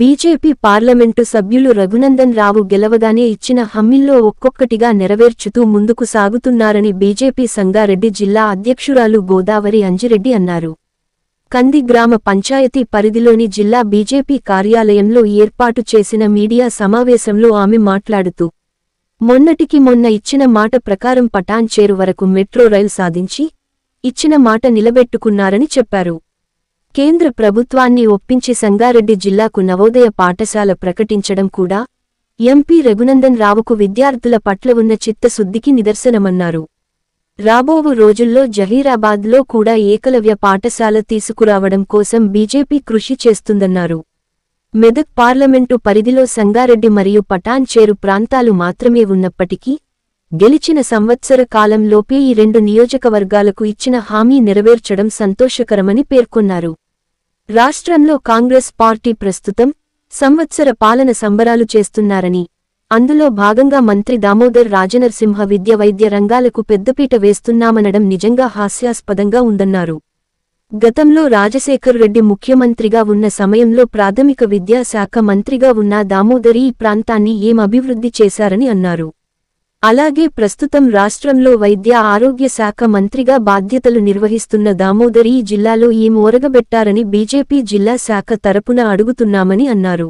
BJP parliament సభ్యులు రఘునందన్ రావు గెలవగానే ఇచ్చిన హమ్మీల్లో ఒక్కొక్కటిగా నెరవేర్చుతూ ముందుకు సాగుతున్నారని బీజేపీ సంగారెడ్డి జిల్లా అధ్యక్షురాలు గోదావరి అంజిరెడ్డి అన్నారు. కంది గ్రామ పంచాయతీ పరిధిలోని జిల్లా బీజేపీ కార్యాలయంలో ఏర్పాటు చేసిన మీడియా సమావేశంలో ఆమె మాట్లాడుతూ మొన్నటికి మొన్న ఇచ్చిన మాట ప్రకారం పటాన్ చేరు వరకు మెట్రో రైలు సాధించి ఇచ్చిన మాట నిలబెట్టుకున్నారని చెప్పారు. కేంద్ర ప్రభుత్వాన్ని ఒప్పించి సంగారెడ్డి జిల్లాకు నవోదయ పాఠశాల ప్రకటించడం కూడా ఎంపీ రఘునందన్ రావుకు విద్యార్థుల పట్ల ఉన్న చిత్తశుద్ధికి నిదర్శనమన్నారు. రాబోవు రోజుల్లో జహీరాబాద్లో కూడా ఏకలవ్య పాఠశాల తీసుకురావడం కోసం బీజేపీ కృషి చేస్తుందన్నారు. మెదక్ పార్లమెంటు పరిధిలో సంగారెడ్డి మరియు పటాన్ చేరు ప్రాంతాలు మాత్రమే ఉన్నప్పటికీ గెలిచిన సంవత్సర కాలంలోపే ఈ రెండు నియోజకవర్గాలకు ఇచ్చిన హామీ నెరవేర్చడం సంతోషకరమని పేర్కొన్నారు. రాష్ట్రంలో కాంగ్రెస్ పార్టీ ప్రస్తుతం సంవత్సర పాలన సంబరాలు చేస్తున్నారని అందులో భాగంగా మంత్రి దామోదర్ రాజనరసింహ విద్య వైద్య రంగాలకు పెద్దపీట వేస్తున్నామనడం నిజంగా హాస్యాస్పదంగా ఉందన్నారు. గతంలో రాజశేఖర్ రెడ్డి ముఖ్యమంత్రిగా ఉన్న సమయంలో ప్రాథమిక విద్యాశాఖ మంత్రిగా ఉన్న దామోదరి ఈ ప్రాంతాన్ని ఏం అభివృద్ధి చేశారని అన్నారు. అలాగే ప్రస్తుతం రాష్ట్రంలో వైద్య ఆరోగ్య శాఖ మంత్రిగా బాధ్యతలు నిర్వహిస్తున్న దామోదరి జిల్లాలో ఈ ఒరగబెట్టారని బీజేపీ జిల్లా శాఖ తరపున అడుగుతున్నామని అన్నారు.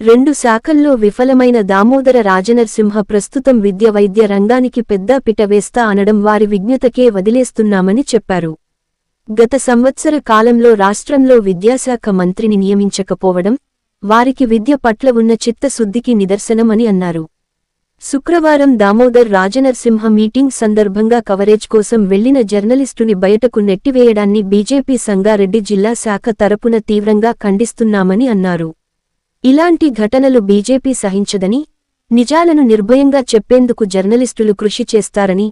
రెండు శాఖల్లో విఫలమైన దామోదర రాజనరసింహ ప్రస్తుతం విద్య వైద్య రంగానికి పెద్ద పిట వేస్తా అనడం వారి విజ్ఞతకే వదిలేస్తున్నామని చెప్పారు. గత సంవత్సర కాలంలో రాష్ట్రంలో విద్యాశాఖ మంత్రిని నియమించకపోవడం వారికి విద్య పట్ల ఉన్న చిత్తశుద్ధికి నిదర్శనమని అన్నారు. శుక్రవారం దామోదర్ రాజనరసింహ మీటింగ్ సందర్భంగా కవరేజ్ కోసం వెళ్ళిన జర్నలిస్టుని బయటకు నెట్టివేయడాన్ని బీజేపీ సంగారెడ్డి జిల్లా శాఖ తరపున తీవ్రంగా ఖండిస్తున్నామని అన్నారు. ఇలాంటి ఘటనలు బీజేపీ సహించదని నిజాలను నిర్భయంగా చెప్పేందుకు జర్నలిస్టులు కృషి చేస్తారని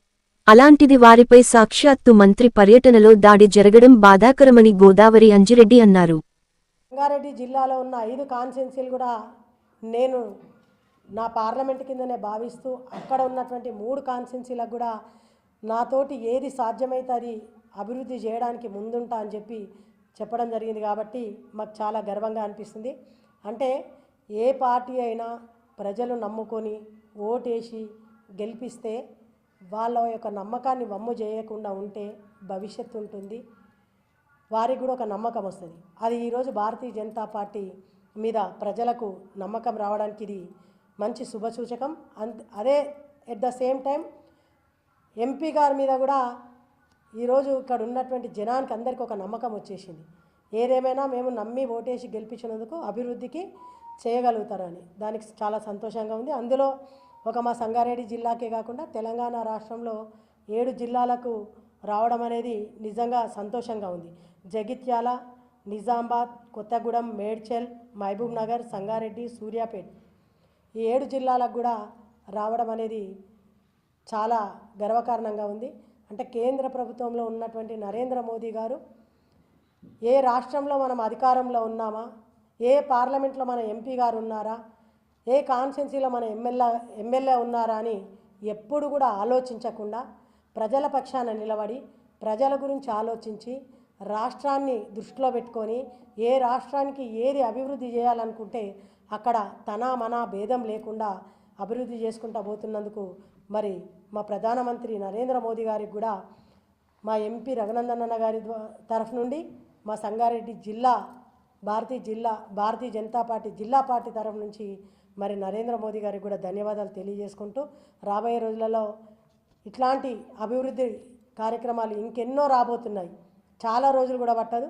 అలాంటిది వారిపై సాక్షాత్తు మంత్రి పర్యటనలో దాడి జరగడం బాధాకరమని గోదావరి అంజిరెడ్డి అన్నారు. రంగారెడ్డి జిల్లాలో ఉన్న ఐదు కాన్స్టిట్యున్సీలు కూడా నేను నా పార్లమెంట్ కిందనే భావిస్తూ అక్కడ ఉన్నటువంటి మూడు కాన్స్టిట్యున్సీలకు కూడా నాతోటి ఏది సాధ్యమైతే అది అభివృద్ధి చేయడానికి ముందుంటా అని చెప్పి చెప్పడం జరిగింది కాబట్టి మాకు చాలా గర్వంగా అనిపిస్తుంది. అంటే ఏ పార్టీ అయినా ప్రజలు నమ్ముకొని ఓటేసి గెలిపిస్తే వాళ్ళ యొక్క నమ్మకాన్ని వమ్ము చేయకుండా ఉంటే భవిష్యత్తు ఉంటుంది. వారికి కూడా ఒక నమ్మకం వస్తుంది. అది ఈరోజు భారతీయ జనతా పార్టీ మీద ప్రజలకు నమ్మకం రావడానికి ఇది మంచి శుభసూచకం అంత అదే at the same time MP గారి మీద కూడా ఈరోజు ఇక్కడ ఉన్నటువంటి జనానికి అందరికీ ఒక నమ్మకం వచ్చేసింది. ఏదేమైనా మేము నమ్మి ఓటేసి గెలిపించినందుకు అభివృద్ధికి చేయగలుగుతారని. దానికి చాలా సంతోషంగా ఉంది. అందులో ఒక మా సంగారెడ్డి జిల్లాకే కాకుండా తెలంగాణ రాష్ట్రంలో ఏడు జిల్లాలకు రావడం అనేది నిజంగా సంతోషంగా ఉంది. జగిత్యాల నిజామాబాద్ కొత్తగూడెం మేడ్చల్ మహబూబ్ నగర్ సంగారెడ్డి సూర్యాపేట్ ఈ ఏడు జిల్లాలకు కూడా రావడం అనేది చాలా గర్వకారణంగా ఉంది. అంటే కేంద్ర ప్రభుత్వంలో ఉన్నటువంటి నరేంద్ర మోదీ గారు ఏ రాష్ట్రంలో మనం అధికారంలో ఉన్నామా? ఏ పార్లమెంట్లో మన ఎంపీ గారు ఉన్నారా? ఏ కాన్స్టెన్సీలో మన ఎమ్మెల్యే ఎమ్మెల్యే ఉన్నారా అని ఎప్పుడు కూడా ఆలోచించకుండా ప్రజల పక్షాన నిలబడి ప్రజల గురించి ఆలోచించి రాష్ట్రాన్ని దృష్టిలో పెట్టుకొని ఏ రాష్ట్రానికి ఏది అభివృద్ధి చేయాలనుకుంటే అక్కడ తన మన భేదం లేకుండా అభివృద్ధి చేసుకుంటా పోతున్నందుకు మరి మా ప్రధానమంత్రి నరేంద్ర మోదీ గారికి కూడా మా ఎంపీ రఘునందన్ అన్న గారి తరఫు నుండి మా సంగారెడ్డి జిల్లా భారతీయ జిల్లా భారతీయ జనతా పార్టీ జిల్లా పార్టీ తరఫు నుంచి మరి నరేంద్ర మోదీ గారికి కూడా ధన్యవాదాలు తెలియజేసుకుంటూ రాబోయే రోజులలో ఇట్లాంటి అభివృద్ధి కార్యక్రమాలు ఇంకెన్నో రాబోతున్నాయి. చాలా రోజులు కూడా పట్టదు.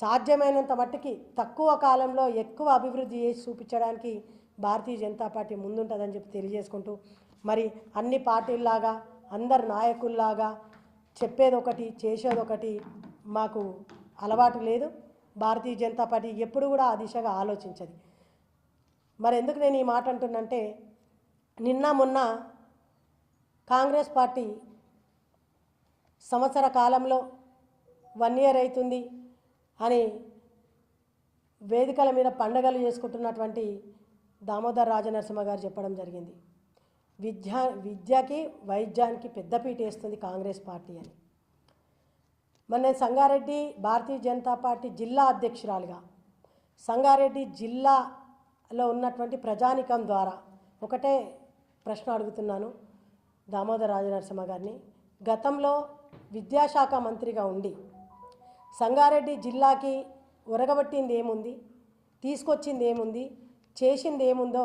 సాధ్యమైనంత మట్టుకి తక్కువ కాలంలో ఎక్కువ అభివృద్ధి చేసి చూపించడానికి భారతీయ జనతా పార్టీ ముందుంటుందని చెప్పి తెలియజేసుకుంటూ మరి అన్ని పార్టీల్లాగా అందరు నాయకుల్లాగా చెప్పేది ఒకటి చేసేది ఒకటి మాకు అలవాటు లేదు. భారతీయ జనతా పార్టీ ఎప్పుడు కూడా ఆ దిశగా ఆలోచించదు. మరి ఎందుకు నేను ఈ మాట అంటున్నంటే నిన్న మొన్న కాంగ్రెస్ పార్టీ సంవత్సర కాలంలో వన్ ఇయర్ అవుతుంది అని వేదికల మీద పండగలు చేసుకుంటున్నటువంటి దామోదర్ రాజనరసింహ గారు చెప్పడం జరిగింది. విద్య విద్యకి వైద్యానికి పెద్దపీట వేస్తుంది కాంగ్రెస్ పార్టీ అని. మన నేను సంగారెడ్డి భారతీయ జనతా పార్టీ జిల్లా అధ్యక్షురాలుగా సంగారెడ్డి జిల్లాలో ఉన్నటువంటి ప్రజానికం ద్వారా ఒకటే ప్రశ్న అడుగుతున్నాను దామోదర రాజనరసింహ గారిని. గతంలో విద్యాశాఖ మంత్రిగా ఉండి సంగారెడ్డి జిల్లాకి ఉరగబట్టింది ఏముంది? తీసుకొచ్చింది ఏముంది? చేసింది ఏముందో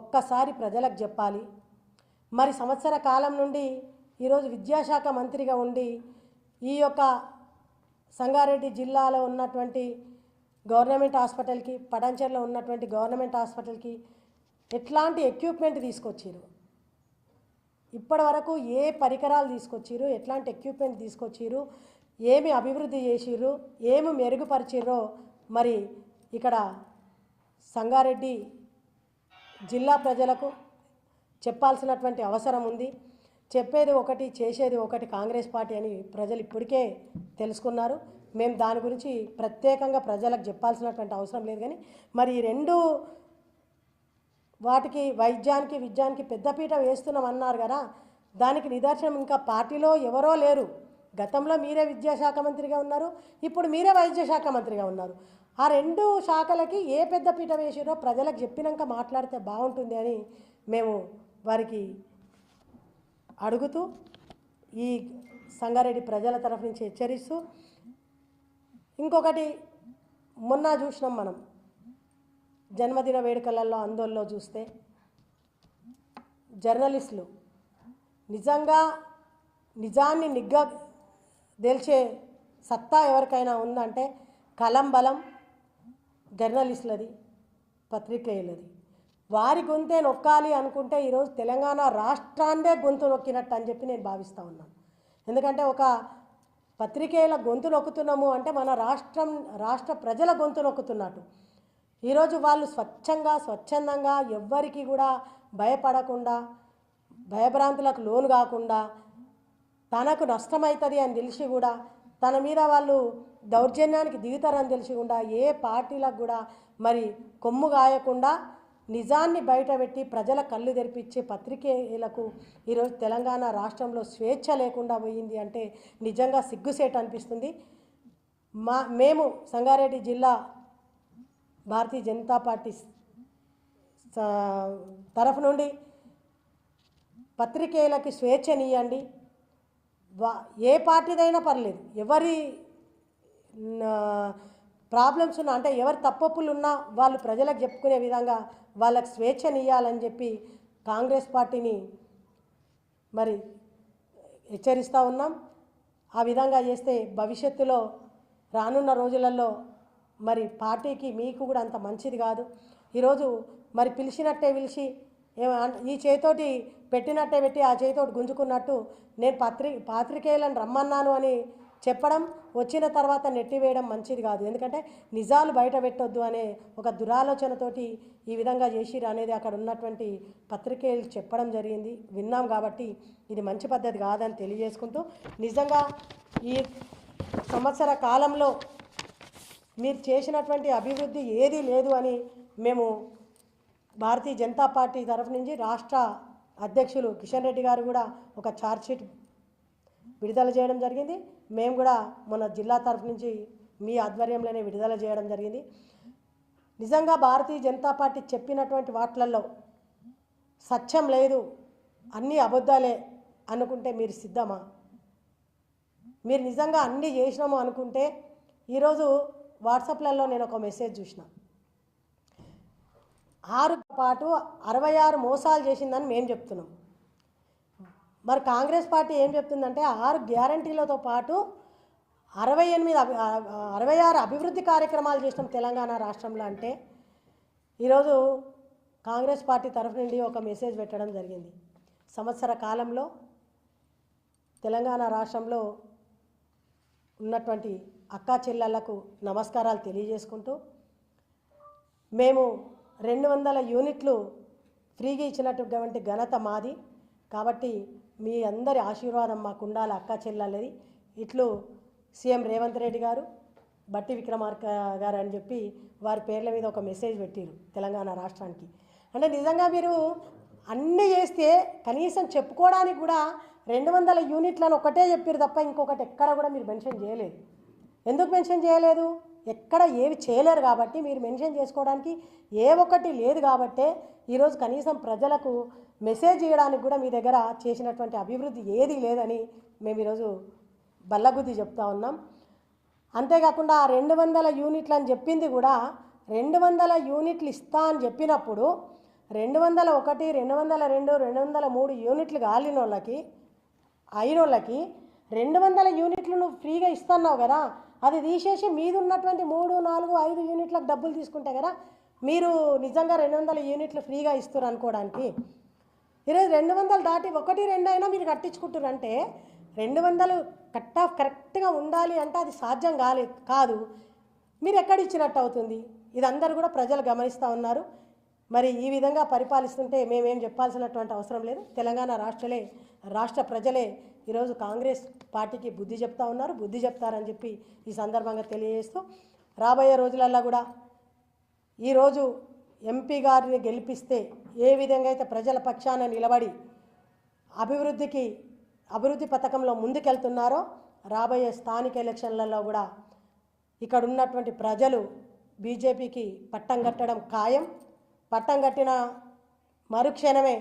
ఒక్కసారి ప్రజలకు చెప్పాలి. మరి సంవత్సర కాలం నుండి ఈరోజు విద్యాశాఖ మంత్రిగా ఉండి ఈ యొక్క సంగారెడ్డి జిల్లాలో ఉన్నటువంటి గవర్నమెంట్ హాస్పిటల్కి పటంచెర్లో ఉన్నటువంటి గవర్నమెంట్ హాస్పిటల్కి ఎట్లాంటి ఎక్విప్మెంట్ తీసుకొచ్చారు? ఇప్పటి వరకు ఏ పరికరాలు తీసుకొచ్చిర్రు ఎట్లాంటి ఎక్విప్మెంట్ తీసుకొచ్చారు? ఏమి అభివృద్ధి చేసిర్రు ఏమి మెరుగుపరిచిర్రో మరి ఇక్కడ సంగారెడ్డి జిల్లా ప్రజలకు చెప్పాల్సినటువంటి అవసరం ఉంది. చెప్పేది ఒకటి చేసేది ఒకటి కాంగ్రెస్ పార్టీ అని ప్రజలు ఇప్పటికే తెలుసుకున్నారు. మేము దాని గురించి ప్రత్యేకంగా ప్రజలకు చెప్పాల్సినటువంటి అవసరం లేదు కానీ మరి ఈ రెండు వాటికి వైద్యానికి విద్యానికి పెద్దపీట వేస్తున్నాం అన్నారు కదా దానికి నిదర్శనం ఇంకా పార్టీలో ఎవరో లేరు. గతంలో మీరే విద్యాశాఖ మంత్రిగా ఉన్నారు ఇప్పుడు మీరే వైద్య శాఖ మంత్రిగా ఉన్నారు. ఆ రెండు శాఖలకి ఏ పెద్ద పీట వేసిరో ప్రజలకు చెప్పినాక మాట్లాడితే బాగుంటుంది అని మేము వారికి అడుగుతూ ఈ సంగారెడ్డి ప్రజల తరఫు నుంచి హెచ్చరిస్తూ ఇంకొకటి మొన్న చూసినాం మనం జన్మదిన వేడుకలలో ఆందోళనలో చూస్తే జర్నలిస్టులు నిజంగా నిజాన్ని నిగ్గ గెలిచే సత్తా ఎవరికైనా ఉందంటే కలం బలం జర్నలిస్టులది పత్రికేయులది వారి గొంతే నొక్కాలి అనుకుంటే ఈరోజు తెలంగాణ రాష్ట్రాన్నే గొంతు నొక్కినట్టు అని చెప్పి నేను భావిస్తూ ఉన్నాను. ఎందుకంటే ఒక పత్రికేయుల గొంతు నొక్కుతున్నాము అంటే మన రాష్ట్రం రాష్ట్ర ప్రజల గొంతు నొక్కుతున్నట్టు. ఈరోజు వాళ్ళు స్వచ్ఛంగా స్వచ్ఛందంగా ఎవ్వరికి కూడా భయపడకుండా భయభ్రాంతులకు లోను కాకుండా తనకు నష్టమవుతుంది అని తెలిసి కూడా తన మీద వాళ్ళు దౌర్జన్యానికి దిగుతారని తెలిసి కూడా ఏ పార్టీలకు కూడా మరి కొమ్ము గాయకుండా నిజాన్ని బయటపెట్టి ప్రజల కళ్ళు తెరిపించే పత్రికేయులకు ఈరోజు తెలంగాణ రాష్ట్రంలో స్వేచ్ఛ లేకుండా పోయింది అంటే నిజంగా సిగ్గుసేట అనిపిస్తుంది. మా మేము సంగారెడ్డి జిల్లా భారతీయ జనతా పార్టీ తరఫు నుండి పత్రికేయులకి స్వేచ్ఛనియండి వా ఏ పార్టీదైనా పర్లేదు. ఎవరి ప్రాబ్లమ్స్ ఉన్నా అంటే ఎవరి తప్పప్పులు ఉన్నా వాళ్ళు ప్రజలకు చెప్పుకునే విధంగా వాళ్ళకి స్వేచ్ఛనియ్యాలని చెప్పి కాంగ్రెస్ పార్టీని మరి హెచ్చరిస్తూ ఉన్నాం. ఆ విధంగా చేస్తే భవిష్యత్తులో రానున్న రోజులలో మరి పార్టీకి మీకు కూడా అంత మంచిది కాదు. ఈరోజు మరి పిలిచినట్టే పిలిచి ఈ చేతోటి పెట్టినట్టే పెట్టి ఆ చేతోటి గుంజుకున్నట్టు నేను పత్రి పాత్రికేయులను రమ్మన్నాను అని చెప్పడం వచ్చిన తర్వాత నెట్టివేయడం మంచిది కాదు. ఎందుకంటే నిజాలు బయట పెట్టొద్దు అనే ఒక దురాలోచనతోటి ఈ విధంగా చేసిరు అనేది అక్కడ ఉన్నటువంటి పత్రికేయులు చెప్పడం జరిగింది. విన్నాం కాబట్టి ఇది మంచి పద్ధతి కాదని తెలియజేసుకుంటూ నిజంగా ఈ సంవత్సర కాలంలో మీరు చేసినటువంటి అభివృద్ధి ఏదీ లేదు అని మేము భారతీయ జనతా పార్టీ తరఫు నుంచి రాష్ట్ర అధ్యక్షులు కిషన్ రెడ్డి గారు కూడా ఒక ఛార్జ్షీట్ విడుదల చేయడం జరిగింది. మేము కూడా మన జిల్లా తరఫు నుంచి మీ ఆధ్వర్యంలోనే విడుదల చేయడం జరిగింది. నిజంగా భారతీయ జనతా పార్టీ చెప్పినటువంటి వాటిలలో సత్యం లేదు అన్నీ అబద్ధాలే అనుకుంటే మీరు సిద్ధమా? మీరు నిజంగా అన్నీ చేసినాము అనుకుంటే ఈరోజు వాట్సాప్లలో నేను ఒక మెసేజ్ చూసిన. ఆరు పాటు అరవై ఆరు మోసాలు చేసిందని మేము చెప్తున్నాం. మరి కాంగ్రెస్ పార్టీ ఏం చెప్తుందంటే ఆరు గ్యారంటీలతో పాటు అరవై ఎనిమిది అరవై ఆరు అభివృద్ధి కార్యక్రమాలు చేసినాం తెలంగాణ రాష్ట్రంలో అంటే ఈరోజు కాంగ్రెస్ పార్టీ తరఫు నుండి ఒక మెసేజ్ పెట్టడం జరిగింది. సంవత్సర కాలంలో తెలంగాణ రాష్ట్రంలో ఉన్నటువంటి అక్కా చెల్లెళ్ళకు నమస్కారాలు తెలియజేసుకుంటూ మేము రెండు వందల యూనిట్లు ఫ్రీగా ఇచ్చినటువంటి ఘనత మాది. కాబట్టి మీ అందరి ఆశీర్వాదం మాకు ఉండాలి అక్క చెల్లెలది. ఇట్లు సీఎం రేవంత్ రెడ్డి గారు బట్టి విక్రమార్క గారు అని చెప్పి వారి పేర్ల మీద ఒక మెసేజ్ పెట్టారు తెలంగాణ రాష్ట్రానికి. అంటే నిజంగా మీరు అన్నీ చేస్తే కనీసం చెప్పుకోవడానికి కూడా రెండు వందల యూనిట్లను ఒకటే చెప్పారు తప్ప ఇంకొకటి ఎక్కడ కూడా మీరు మెన్షన్ చేయలేదు. ఎందుకు మెన్షన్ చేయలేదు? ఎక్కడ ఏవి చేయలేరు కాబట్టి మీరు మెన్షన్ చేసుకోవడానికి ఏ ఒక్కటి లేదు కాబట్టే ఈరోజు కనీసం ప్రజలకు మెసేజ్ చేయడానికి కూడా మీ దగ్గర చేసినటువంటి అభివృద్ధి ఏది లేదని మేము ఈరోజు బల్లగుద్ది చెప్తా ఉన్నాం. అంతేకాకుండా ఆ రెండు వందల యూనిట్లు అని చెప్పింది కూడా రెండు వందల యూనిట్లు ఇస్తా అని చెప్పినప్పుడు రెండు వందల ఒకటి రెండు వందల రెండు రెండు వందల మూడు యూనిట్లు కాలిన వాళ్ళకి అయిన వాళ్ళకి రెండు వందల యూనిట్లు నువ్వు ఫ్రీగా ఇస్తున్నావు కదా. అది తీసేసి మీది ఉన్నటువంటి మూడు నాలుగు ఐదు యూనిట్లకు డబ్బులు తీసుకుంటే కదా మీరు నిజంగా రెండు వందల యూనిట్లు ఫ్రీగా ఇస్తారు అనుకోవడానికి. ఈరోజు రెండు వందలు దాటి ఒకటి రెండు అయినా మీరు కట్టించుకుంటారు అంటే రెండు వందలు కట్ ఆఫ్ కరెక్ట్గా ఉండాలి అంటే అది సాధ్యం కాలే కాదు. మీరు ఎక్కడ ఇచ్చినట్టు అవుతుంది? ఇది అందరూ కూడా ప్రజలు గమనిస్తూ ఉన్నారు. మరి ఈ విధంగా పరిపాలిస్తుంటే మేమేం చెప్పాల్సినటువంటి అవసరం లేదు. తెలంగాణ రాష్ట్రలే రాష్ట్ర ప్రజలే ఈరోజు కాంగ్రెస్ పార్టీకి బుద్ధి చెప్తా ఉన్నారు బుద్ధి చెప్తారని చెప్పి ఈ సందర్భంగా తెలియజేస్తూ రాబోయే రోజులల్లో కూడా ఈరోజు ఎంపీ గారిని గెలిపిస్తే ఏ విధంగా అయితే ప్రజల పక్షాన నిలబడి అభివృద్ధికి అభివృద్ధి పథకంలో ముందుకెళ్తున్నారో రాబోయే స్థానిక ఎలక్షన్లలో కూడా ఇక్కడ ఉన్నటువంటి ప్రజలు బీజేపీకి పట్టం కట్టడం ఖాయం. పట్టం కట్టిన మరుక్షణమే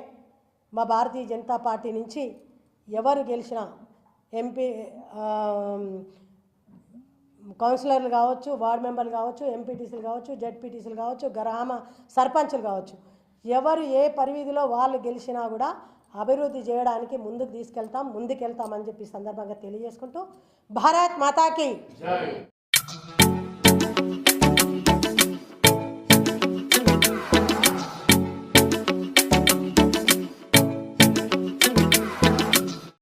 మా భారతీయ జనతా పార్టీ నుంచి ఎవరు గెలిచినా ఎంపీ కౌన్సిలర్లు కావచ్చు వార్డు మెంబర్లు కావచ్చు ఎంపీటీసీలు కావచ్చు జెడ్పీటీసీలు కావచ్చు గ్రామ సర్పంచులు కావచ్చు ఎవరు ఏ పరివిధిలో వాళ్ళు గెలిచినా కూడా అభివృద్ధి చేయడానికి ముందుకు తీసుకెళ్తాం ముందుకెళ్తామని చెప్పి సందర్భంగా తెలియజేసుకుంటూ భారత్ మాతాకి.